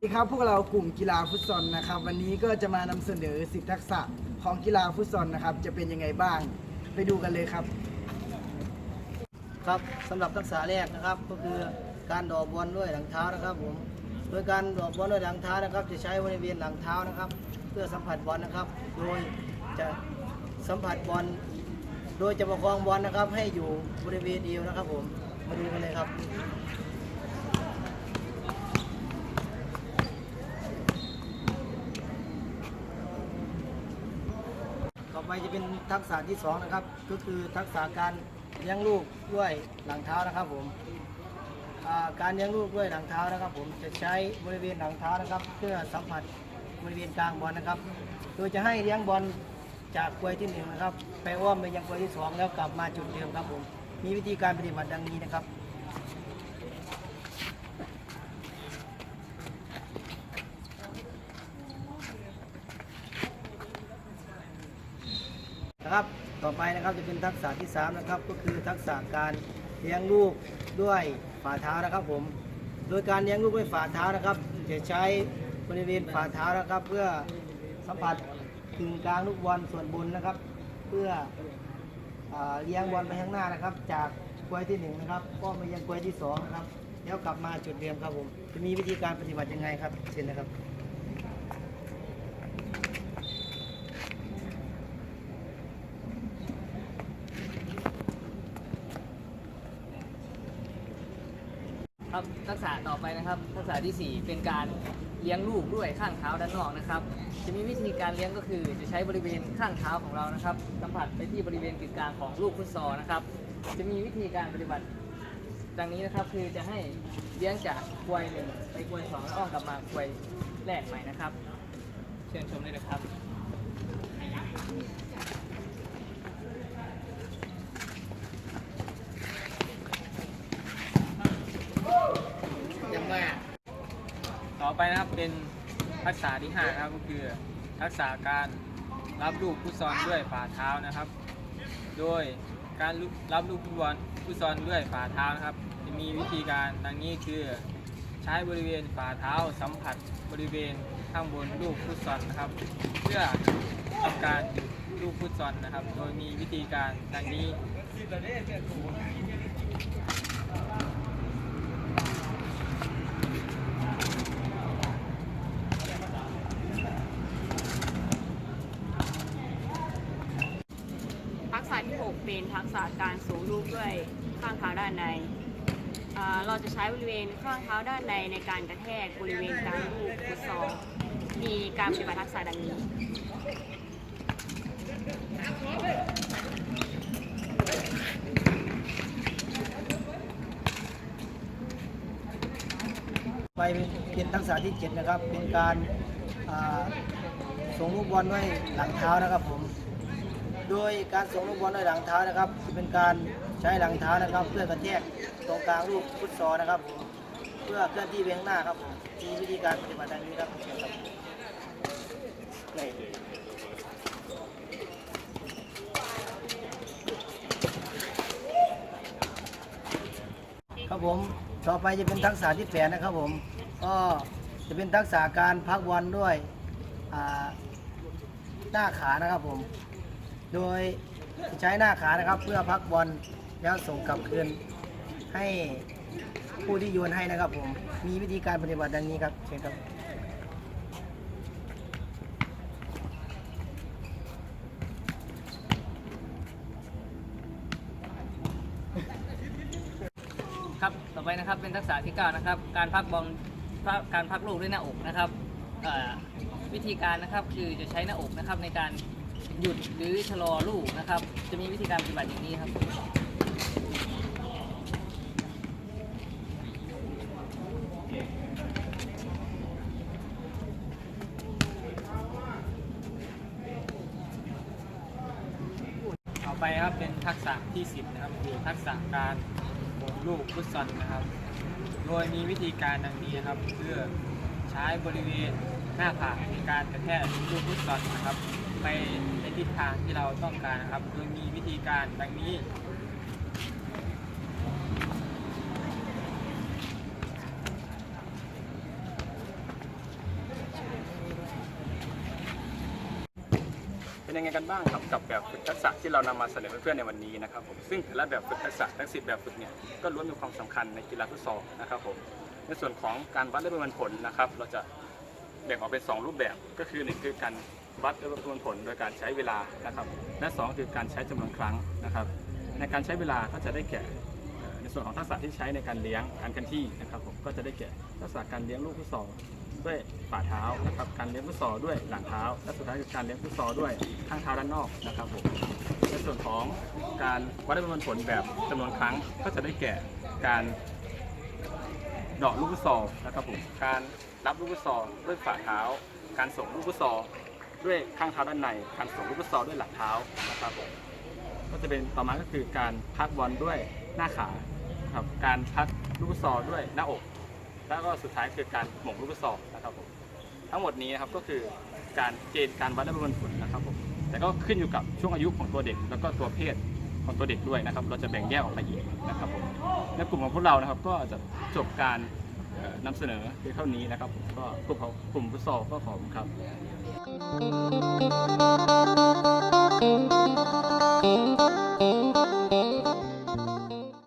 สวัสดีครับพวกเรากลุ่มกีฬาฟุตซอลนะครับ วันนี้ก็จะมานำเสนอสิบทักษะของกีฬาฟุตซอลนะครับ จะเป็นยังไงบ้าง ไปดูกันเลยครับ ครับสำหรับทักษะแรกนะครับ ก็คือการดอกบอลด้วยหลังเท้านะครับผมโดยการดอกบอลด้วยหลังเท้านะครับ จะใช้บริเวณหลังเท้านะครับ เพื่อสัมผัสบอลนะครับ โดยจะสัมผัสบอลโดยจะประคองบอลนะครับ ให้อยู่บริเวณเอวนะครับ ผมมาดูกันเลยครับ ไปจะเป็นทักษะที่สองนะครับ ก็คือทักษะการเลี้ยงลูกด้วยหลังเท้านะครับผมการเลี้ยงลูกด้วยหลังเท้านะครับ ผมจะใช้บริเวณหลังเท้านะครับ เพื่อสัมผัสบริเวณกลางบอลนะครับ โดยจะให้เลี้ยงบอลจากกลวยที่หนึ่งนะครับ ไปอ้อมไปยังกลวยที่สองแล้วกลับมาจุดเดิมครับผม มีวิธีการปฏิบัติดังนี้นะครับ นะครับ ต่อไปนะครับจะเป็นทักษะที่ 3 นะครับ ก็คือทักษะการเลี้ยงลูกด้วยฝ่าเท้านะครับผม โดยการเลี้ยงลูกด้วยฝ่าเท้านะครับ จะใช้บริเวณฝ่าเท้านะครับ เพื่อสัมผัสถึงกลางลูกบอลส่วนบนนะครับ เพื่ออเลี้ยงบอลไปข้างหน้านะครับ จากกลวยที่หนึ่งนะครับก็มายังกลวยที่สองนะครับแล้วกลับมาจุดเดิมครับผม จะมีวิธีการปฏิบัติยังไงครับเช่นนะครับ ครับทักษะต่อไปนะครับทักษะที่ 4 เป็นการเลี้ยงลูกด้วยข้างเท้าด้านนอกนะครับ จะมีวิธีการเลี้ยงก็คือจะใช้บริเวณข้างเท้าของเรานะครับ สัมผัสไปที่บริเวณกึ่งกลางของลูกฟุตซอลนะครับ จะมีวิธีการปฏิบัติดังนี้นะครับคือจะให้เลี้ยงจากกวยหนึ่งไปกวยสองแล้วอ้อมกลับมากวยแรกใหม่นะครับ เชิญชมได้เลยครับ ยังมาก ต่อ ไปนะครับเป็นทักษะที่5นะครับก็คือทักษะการรับลูกฟุตซอลด้วยฝ่าเท้านะครับ โดยการรับลูกฟุตบอลฟุตซอลด้วยฝ่าเท้านะครับ จะมีวิธีการดังนี้คือใช้บริเวณฝ่าเท้าสัมผัสบริเวณข้างบนลูกฟุตซอลนะครับ เพื่อทำการลูกฟุตซอลนะครับ โดยมีวิธีการดังนี้ ทักษะ็นทักษะการสูงลูกด้วยข้างเท้าด้านใน เราจะใช้บริเวณข้างเท้าด้านในในการกระแทกบริเวณกลางลูกฟุตซอลมีการปฏิบัติทักษะดังนี้ไปเป็นทักษะที่ 7 นะครับ เป็นการาส่งลูกบอลด้วยหลังเท้านะครับผม โดยการส่งลูกบอลด้วยหลังเท้านะครับเป็นการใช้หลังเท้านะครับ เพื่อกระแทกตรงกลางลูกฟุตซอลนะครับ เพื่อเคลื่อนที่ไปข้างหน้าครับผมมีวิธีการปฏิบัติดังนี้ครับครับครับผมต่อไปจะเป็นทักษะที่แปดนะครับผมก็จะเป็นทักษะการพักบอลด้วยหน้าขานะครับผม โดยใช้หน้าขานะครับ เพื่อพักบอลแล้วส่งกลับคืนให้ผู้ที่โยนให้นะครับผม มีวิธีการปฏิบัติดังนี้ครับเชิญครับครับต่อไปนะครับเป็นทักษะที่ 9 นะครับ การพักบอลการพักลูกด้วยหน้าอกนะครับวิธีการนะครับคือจะใช้หน้าอกนะครับในการ หยุดหรือชะลอลูกนะครับ จะมีวิธีการปฏิบัติอย่างนี้ครับ ต่อไปครับเป็นทักษะที่ 10 นะครับคือทักษะการโบกลูกฟุตซอลนะครับ โดยมีวิธีการดังนี้นะครับคือใช้บริเวณหน้าผากในการกระแทกลูกฟุตซอลนะครับ ไปในทิศทางที่เราต้องการนะครับ โดยมีวิธีการดังนี้ เป็นยังไงกันบ้างครับกับแบบฝึกทักษะที่เรานำมาเสนอเพื่อนๆในวันนี้นะครับผมซึ่งแต่ละแบบฝึกทักษะทั้งสิบแบบฝึกเนี่ยก็ล้วนมีความสำคัญในกีฬาฟุตซอลนะครับผมในส่วนของการวัดและประเมินผลนะครับ เราจะแบ่งออกเป็น 2 รูปแบบก็คือหนึ่งคือการ วัดและประเมินผลโดยการใช้เวลานะครับ และสองคือการใช้จำนวนครั้งนะครับ ในการใช้เวลาก็จะได้แก่ในส่วนของทักษะที่ใช้ในการเลี้ยงการเคลื่อนที่นะครับผมก็จะได้แก่ทักษะการเลี้ยงลูกฟุตซอลด้วยฝ่าเท้านะครับ การเลี้ยงฟุตซอลด้วยหลังเท้า และสุดท้ายคือการเลี้ยงฟุตซอลด้วยข้างเท้าด้านนอกนะครับผมในส่วนของการวัดประเมินผลแบบจำนวนครั้งก็จะได้แก่การเดาะลูกฟุตซอลนะครับผมการรับลูกฟุตซอลด้วยฝ่าเท้า การส่งลูกฟุตซอล ด้วยข้างเท้าด้านในการส่งลูกฟุตซอลด้วยหลังเท้านะครับผมก็จะเป็นต่อมาก็คือการพักบอลด้วยหน้าขาครับการพักลูกฟุตซอลด้วยหน้าอก แล้วก็สุดท้ายคือการหม่งลูกฟุตซอลนะครับผมทั้งหมดนี้นะครับก็คือการเกณฑ์การวัดและประเมินผลนะครับผมแต่ก็ขึ้นอยู่กับช่วงอายุของตัวเด็ก แล้วก็ตัวเพศของตัวเด็กด้วยนะครับ เราจะแบ่งแยกออกไปอีกนะครับผมในกลุ่มของพวกเรานะครับก็จะจบการ นำเสนอเพียงเท่านี้นะครับผมก็กลุ่มของกลุ่มฟุตซอลก็ขอบคุณครับ